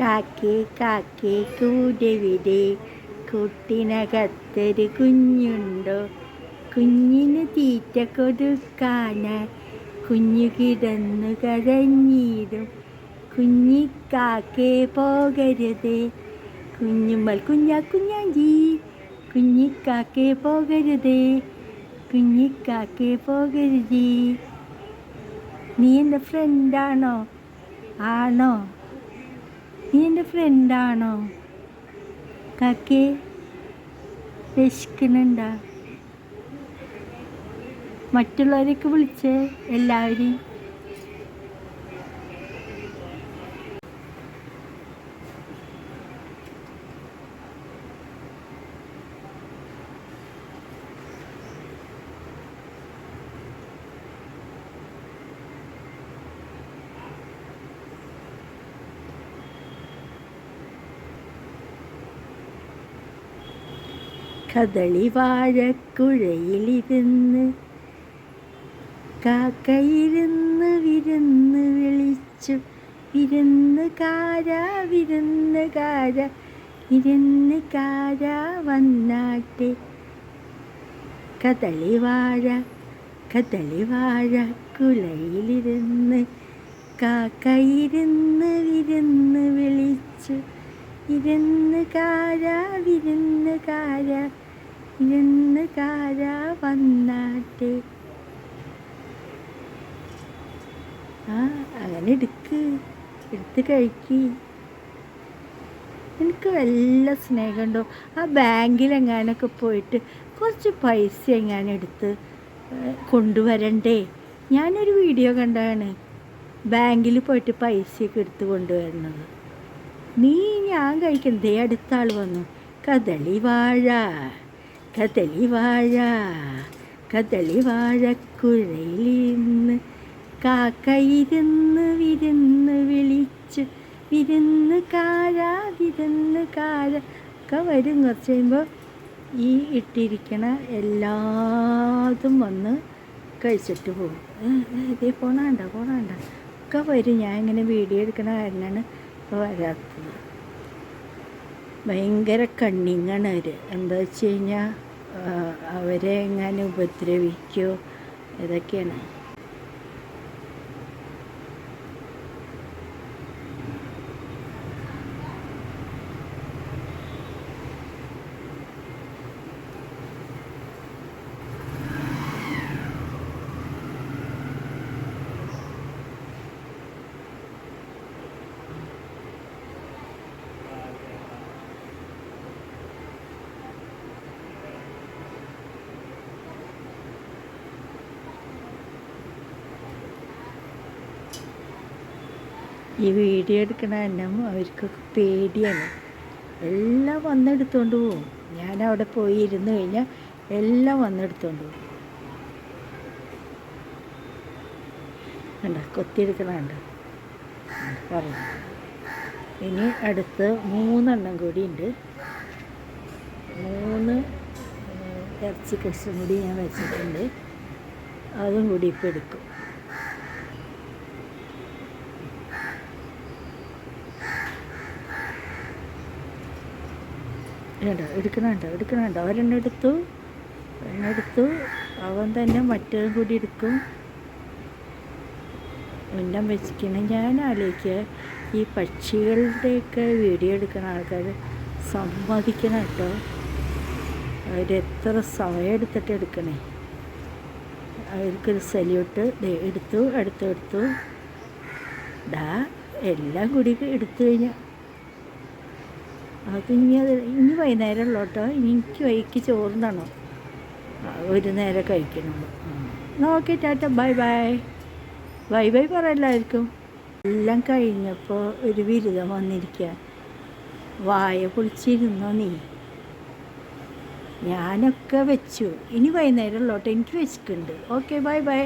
കാക്കേ കാക്കേ കൂടെവിടെ? കൂട്ടിനകത്തൊരു കുഞ്ഞുണ്ടോ? കുഞ്ഞിന് തീറ്റ കൊടുക്കാന്. കുഞ്ഞു കിടന്നു കരഞ്ഞിടും. കുഞ്ഞിക്കാക്കേ പോകരുതേ. കുഞ്ഞുമ്മൽ കുഞ്ഞാ കുഞ്ഞാഞ്ചി. കുഞ്ഞിക്കാക്കേ പോകരുതേ. കുഞ്ഞിക്കാക്കേ പോകരുതേ. നീ എന്റെ ഫ്രണ്ടാണോ ആണോ? നീ എന്റെ ഫ്രണ്ടാണോ കാക്കേ രക്ഷിക്കുന്നുണ്ടോ മറ്റുള്ളവരെയൊക്കെ വിളിച്ച് എല്ലാവരെയും. കദളി വാഴക്കുഴയിലിരുന്ന് കാക്കയിരുന്ന് വിരുന്ന് വിളിച്ചു. വിരുന്ന് കാര വിരുന്ന് കാര ഇരുന്ന് കാര വന്നാട്ടെ. കദളി വാഴ കദളി വാഴ കുലയിലിരുന്ന് കാക്കയിരുന്ന് വിരുന്ന് വിളിച്ചു. ഇരുന്ന് കാര വിരുന്ന് കാര ഇരുന്ന് കാര വന്നാട്ടെ. ആ അങ്ങനെ എടുക്ക്. എടുത്ത് കഴിക്ക്. എനിക്ക് വല്ല സ്നേഹമുണ്ടോ? ആ ബാങ്കിൽ എങ്ങാനൊക്കെ പോയിട്ട് കുറച്ച് പൈസ എങ്ങാനും എടുത്ത് കൊണ്ടുവരണ്ടേ? ഞാനൊരു വീഡിയോ കണ്ടാണ് ബാങ്കിൽ പോയിട്ട് പൈസയൊക്കെ എടുത്ത് കൊണ്ടുവരുന്നത്. നീ ഞാൻ കഴിക്കുന്നതേ അടുത്ത ആൾ വന്നു. കദളി വാഴ. കദളി വാഴ കദളി വാഴക്കുഴയിലിരുന്ന് കാക്കയിരുന്ന് വിരുന്ന് വിളിച്ച് വിരുന്ന് കാര വിരുന്ന് കാര. ഒക്കെ വരും കുറച്ച് കഴിയുമ്പോൾ ഈ ഇട്ടിരിക്കണ എല്ലാതും വന്ന് കഴിച്ചിട്ട് പോകും. ഏ, പോണാണ്ട പോണാണ്ട. ഒക്കെ വരും. ഞാൻ ഇങ്ങനെ വീഡിയോ എടുക്കണ കാരണമാണ് ഇപ്പോൾ വരാത്തത്. ഭയങ്കര കണ്ണിങ്ങാണ് അവർ എന്താ വെച്ച് കഴിഞ്ഞാൽ അവരെ എങ്ങനെ ഉപദ്രവിക്കോ? ഇതൊക്കെയാണ്. ഈ വീഡിയോ എടുക്കണ എന്നെ അവർക്കൊക്കെ പേടിയാണ്. എല്ലാം വന്നെടുത്തോണ്ട് പോവും. ഞാൻ അവിടെ പോയി ഇരുന്ന് കഴിഞ്ഞാൽ എല്ലാം വന്നെടുത്തോണ്ട് പോവും. കണ്ട? കൊത്തിയെടുക്കണുണ്ട്. പറഞ്ഞു ഇനി അടുത്ത് മൂന്നെണ്ണം കൂടി ഉണ്ട് മൂന്ന് ഇറച്ചി കഷ്ണം കൂടി ഞാൻ വെച്ചിട്ടുണ്ട്. അതും കൂടി ഇപ്പം എടുക്കും. വേണ്ട എടുക്കണുണ്ടോ എടുക്കണുണ്ടോ. ഒരെണ്ണം എടുത്തു എണ്ണ എടുത്തു അവൻ തന്നെ മറ്റേതും കൂടി എടുക്കും. ഉന്നം വെച്ചിരിക്കണം ഞാൻ ആലോചിക്കുക ഈ പക്ഷികളുടെയൊക്കെ വീഡിയോ എടുക്കുന്ന ആൾക്കാർ സമ്മതിക്കണം കേട്ടോ. അവരെത്ര സമയം എടുത്തിട്ട് എടുക്കണേ? അവർക്കൊരു സല്യൂട്ട് എടുത്തു എടുത്തു ഡാ എല്ലാം കൂടി എടുത്തു കഴിഞ്ഞാൽ അത് ഇനി അത് ഇനി വൈകുന്നേരം ഉള്ളോട്ടോ ഇനി എനിക്ക് വൈക്ക് ചോറുണ്ടണോ ഒരു നേരം കഴിക്കണം. നോക്കി Tata. Bye bye. By bye പറ എല്ലാവർക്കും. എല്ലാം കഴിഞ്ഞപ്പോൾ ഒരു ബിരുദം വന്നിരിക്കുക വായ പൊളിച്ചിരുന്നോ നീ? ഞാനൊക്കെ വെച്ചു. ഇനി വൈകുന്നേരം ഉള്ളോട്ടെ എനിക്ക് വെച്ചിട്ടുണ്ട്. Okay bye bye.